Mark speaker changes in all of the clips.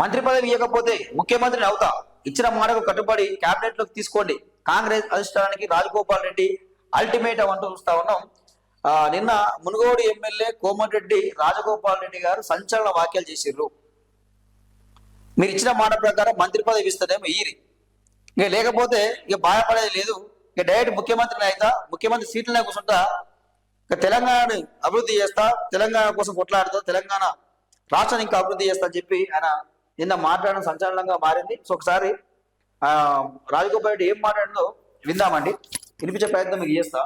Speaker 1: మంత్రి పదవి ఇవ్వకపోతే ముఖ్యమంత్రిని అవుతా. ఇచ్చిన మాటకు కట్టుబడి కేబినెట్లోకి తీసుకోండి. కాంగ్రెస్ అధిష్టానానికి రాజగోపాల్ రెడ్డి అల్టిమేటం అంటూ చూస్తా ఉన్నాం. నిన్న మునుగోడు ఎమ్మెల్యే కోమటిరెడ్డి రాజగోపాల్ రెడ్డి గారు సంచలన వ్యాఖ్యలు చేసిర్రు. మీరు ఇచ్చిన మాట ప్రకారం మంత్రి పదవి ఇస్తేనేమో ఈరి ఇక లేకపోతే ఇక బాధపడేది లేదు. ఇక డైరెక్ట్ ముఖ్యమంత్రిని అయితా ముఖ్యమంత్రి సీట్లనే కూర్చుంటా. ఇక తెలంగాణని అభివృద్ధి చేస్తా తెలంగాణ కోసం కొట్లాడుతా తెలంగాణ రాష్ట్రాన్ని ఇంకా అభివృద్ధి చేస్తా అని చెప్పి ఆయన నిన్న మాట్లాడడం సంచలనంగా మారింది. సో ఒకసారి ఆ, రాజగోపాల్ రెడ్డి ఏం మాట్లాడిందో విందామండి. వినిపించే ప్రయత్నం మీకు చేస్తా.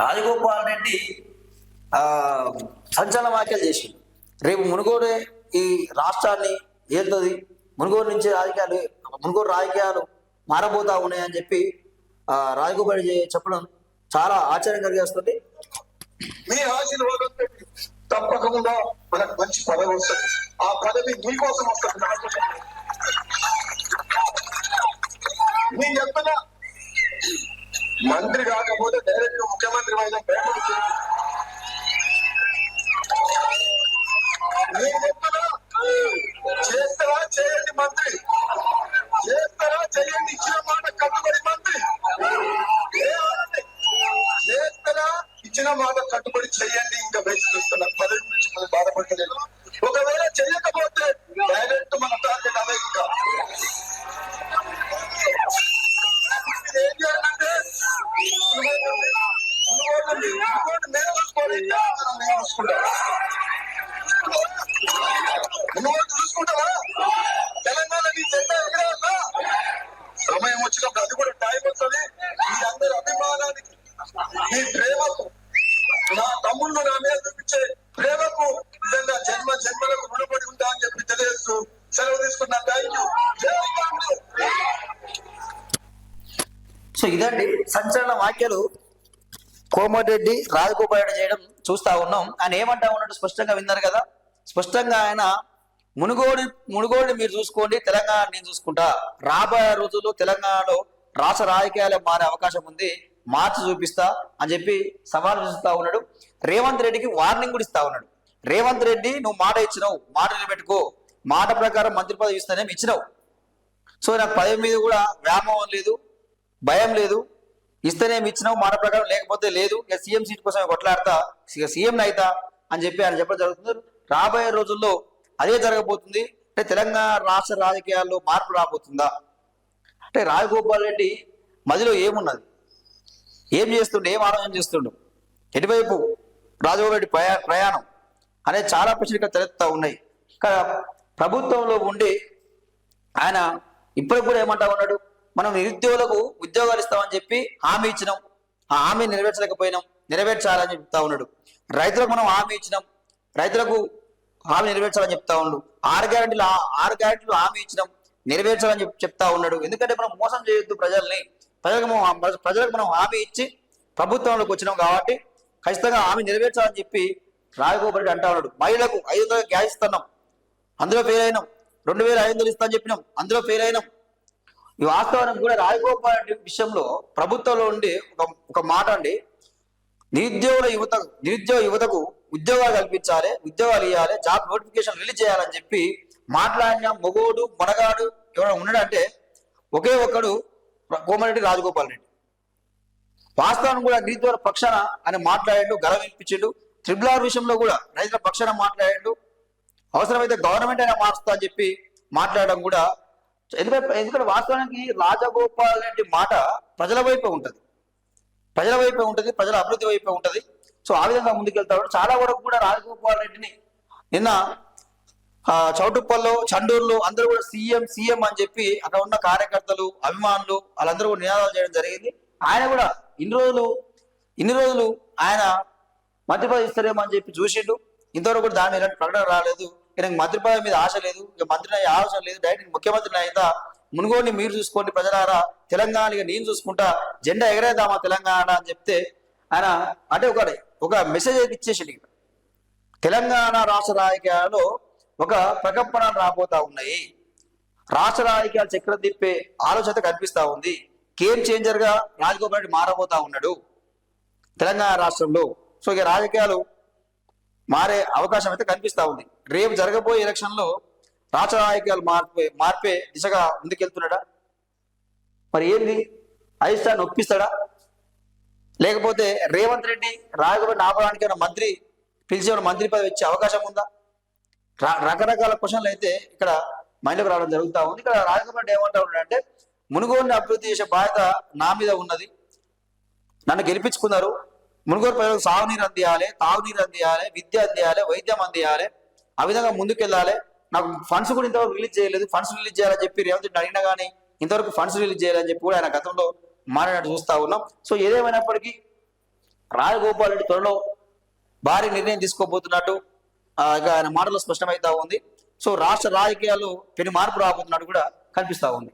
Speaker 1: రాజగోపాల్ రెడ్డి ఆ సంచలన వ్యాఖ్యలు చేసి రేపు మునుగోడే ఈ రాష్ట్రాన్ని ఏలుతుంది మునుగోడు నుంచి రాజకీయాలు మునుగోడు రాజకీయాలు మారబోతా ఉన్నాయని చెప్పి రాజగోపాల్ చెప్పడం చాలా ఆశ్చర్యం కలిగేస్తుంది
Speaker 2: మీ ఆశీర్వాదం తప్పకుండా మనకు మంచి పదవి వస్తుంది. ఆ పదవి మీకోసం వస్తుంది నా కోసం. నేను చెప్తున్నా మంత్రి కాకపోతే డైరెక్ట్ ముఖ్యమంత్రి అయినా పేపర్ మాట కట్టుబడి చేయండి. ఇంకా వేచి చూస్తున్నారు పదవి గురించి మనం బాధపడలేదు. ఒకవేళ చేయకపోతే డైరెక్ట్ మన టార్గెట్ అదే ఇంకా. ఏం చేయాలంటే నేను చూసుకోవాలి నేను నువ్వు చూసుకుంటావా తెలంగాణ నీ జెండా ఎగరాలా సమయం వచ్చినప్పుడు అది కూడా టైం వస్తుంది. మీ అందరి అభిమానానికి మీ
Speaker 1: ప్రేమ వ్యాఖ్యలు కోమటిరెడ్డి రాజగోపాల్ చేయడం చూస్తా ఉన్నాం. ఆయన ఏమంటా ఉన్నట్టు స్పష్టంగా విన్నారు కదా? స్పష్టంగా ఆయన మునుగోడు మునుగోడు మీరు చూసుకోండి తెలంగాణ నేను చూసుకుంటా. రాబోయే రోజుల్లో తెలంగాణలో రాష్ట్ర రాజకీయాలు మారే అవకాశం ఉంది. మార్చి చూపిస్తా అని చెప్పి సవాల్ చూస్తా ఉన్నాడు. రేవంత్ రెడ్డికి వార్నింగ్ కూడా ఇస్తా ఉన్నాడు. రేవంత్ రెడ్డి నువ్వు మాట ఇచ్చినావు మాట నిలబెట్టుకో. మాట ప్రకారం మంత్రి పదవి ఇస్తానేమి ఇచ్చినావు. సో నాకు పదవి మీద కూడా వ్యామోహం లేదు భయం లేదు. ఇస్తేనేమి ఇచ్చినావు మాట ప్రకారం లేకపోతే లేదు. ఇక సీఎం సీట్ కోసం కొట్లాడతా ఇక సీఎం అయితా అని చెప్పి ఆయన చెప్పడం జరుగుతుంది. రాబోయే రోజుల్లో అదే జరగబోతుంది. అంటే తెలంగాణ రాష్ట్ర రాజకీయాల్లో మార్పు రాబోతుందా? అంటే రాజగోపాల్ రెడ్డి మధ్యలో ఏమున్నది? ఏం చేస్తుండే? ఏం ఆలోచన చేస్తుండు? ఎటువైపు రాజగోపాల్ రెడ్డి ప్రయా ప్రయాణం అనే చాలా ప్రశ్నలు ఇక్కడ ఉన్నాయి. ఇక్కడ ప్రభుత్వంలో ఉండి ఆయన ఇప్పటికి కూడా ఏమంటా ఉన్నాడు? మనం నిరుద్యోగులకు ఉద్యోగాలు ఇస్తామని చెప్పి హామీ ఇచ్చినాం. ఆ హామీ నెరవేర్చలేకపోయినాం. నెరవేర్చాలని చెప్తా ఉన్నాడు. రైతులకు మనం హామీ ఇచ్చినాం. రైతులకు హామీ నెరవేర్చాలని చెప్తా ఉన్నాడు. ఆరు గ్యారెంటీలు ఆరు గ్యారెంటీలు హామీ ఇచ్చినాం. నెరవేర్చాలని చెప్పి చెప్తా ఉన్నాడు. ఎందుకంటే మనం మోసం చేయొద్దు ప్రజల్ని. ప్రజలకు మనం ప్రజలకు మనం హామీ ఇచ్చి ప్రభుత్వంలోకి వచ్చినాం కాబట్టి ఖచ్చితంగా హామీ నెరవేర్చాలని చెప్పి రాజగోపాల్ అంటా ఉన్నాడు. మహిళలకు ఐదు వందల గ్యాస్ ఇస్తున్నాం. అందులో ఫెయిల్ అయినాం. రెండు వేల ఐదు వందలు ఇస్తామని చెప్పినాం. అందులో ఫెయిల్ అయినాం. ఈ వాస్తవానికి కూడా రాజగోపాల్ రెడ్డి విషయంలో ప్రభుత్వంలో ఉండి ఒక ఒక మాట అండి. నిరుద్యోగుల యువత నిరుద్యోగ యువతకు ఉద్యోగాలు కల్పించాలి ఉద్యోగాలు ఇవ్వాలి జాబ్ నోటిఫికేషన్ రిలీజ్ చేయాలని చెప్పి మాట్లాడిన మొగోడు మొనగాడు ఎవరైనా ఉన్నాడంటే ఒకే ఒక్కడు కోమరెడ్డి రాజగోపాల్ రెడ్డి. వాస్తవాన్ని కూడా నిరుద్యోగ పక్షాన అని మాట్లాడాడు గలం వినిపించాడు త్రిబుల్ ఆర్ విషయంలో కూడా రైతుల పక్షాన మాట్లాడాడు. అవసరమైతే గవర్నమెంట్ అయినా మారుస్తా అని చెప్పి మాట్లాడడం కూడా ఎందుకంటే ఎందుకంటే వాస్తవానికి రాజగోపాల్ రెడ్డి మాట ప్రజల వైపే ఉంటుంది. ప్రజల వైపే ఉంటుంది ప్రజల అభివృద్ధి వైపే ఉంటుంది. సో ఆ విధంగా ముందుకెళ్తాడు. చాలా వరకు కూడా రాజగోపాల్ రెడ్డిని నిన్న చౌటుప్పల్లో చండూరులో అందరూ కూడా సీఎం సీఎం అని చెప్పి అక్కడ ఉన్న కార్యకర్తలు అభిమానులు వాళ్ళందరూ కూడా నినాదాలు చేయడం జరిగింది. ఆయన కూడా ఇన్ని రోజులు ఇన్ని రోజులు ఆయన మధ్యప్రదేశ్ ఇస్తారేమో అని చెప్పి చూసిండు. ఇంతవరకు కూడా దాని ఎలాంటి ప్రకటన రాలేదు. నాకు మంత్రి పదవి మీద ఆశ లేదు ఇక మంత్రి అయ్యే ఆలోచన లేదు. డైరెక్ట్ ముఖ్యమంత్రి అయితే మునుగోని మీరు చూసుకోండి ప్రజలారా. తెలంగాణ ఇక నేను చూసుకుంటా జెండా ఎగరేద్దామా తెలంగాణ అని చెప్తే ఆయన అంటే ఒక ఒక మెసేజ్ అయితే ఇచ్చేసిండు తెలంగాణ రాష్ట్ర రాజకీయాలు ఒక ప్రకంపన రాబోతా ఉన్నాయి. రాష్ట్ర రాజకీయాలు చక్రం తిప్పే ఆలోచన కనిపిస్తా ఉంది. గేమ్ చేంజర్గా రాజగోపాల్ రెడ్డి మారబోతా ఉన్నాడు తెలంగాణ రాష్ట్రంలో. సో ఇక రాజకీయాలు మారే అవకాశం అయితే కనిపిస్తూ ఉంది. రేపు జరగబోయే ఎలక్షన్లో రాష్ట్ర రాజకీయాలు మార్పే మార్పే దిశగా ముందుకెళ్తున్నాడా? మరి ఏంది? అధిష్టాన్ని ఒప్పిస్తాడా? లేకపోతే రేవంత్ రెడ్డి రాయగబడిన ఆపడానికి ఏమైనా మంత్రి పిలిచి మంత్రి పదవి వచ్చే అవకాశం ఉందా? రకరకాల క్వశ్చన్లు అయితే ఇక్కడ మైండ్లోకి రావడం జరుగుతూ ఉంది. ఇక్కడ రాజకీయ ఏమంటా ఉన్నాడంటే మునుగోడిని అభివృద్ధి చేసే బాధ్యత నా మీద ఉన్నది. నన్ను గెలిపించుకున్నారు. మునుగోరు ప్రజలకు సాగునీరు అందియాలి తాగునీరు అందియాలి విద్య అందియాలి వైద్యం అందియాలి. ఆ విధంగా ముందుకెళ్ళాలి. నాకు ఫండ్స్ కూడా ఇంతవరకు రిలీజ్ చేయలేదు. ఫండ్స్ రిలీజ్ చేయాలని చెప్పి రేవంత్ రెడ్డి అడిగినా కానీ ఇంతవరకు ఫండ్స్ రిలీజ్ చేయాలని చెప్పి కూడా ఆయన గతంలో మాట్లాడినట్టు చూస్తా ఉన్నాం. సో ఏదేమైనప్పటికీ రాజగోపాల్ రెడ్డి త్వరలో భారీ నిర్ణయం తీసుకోబోతున్నట్టు ఆ, ఆయన మాటలో స్పష్టమవుతా ఉంది. సో రాష్ట్ర రాజకీయాల్లో పెను మార్పు రాబోతున్నట్టు కూడా కనిపిస్తా ఉంది.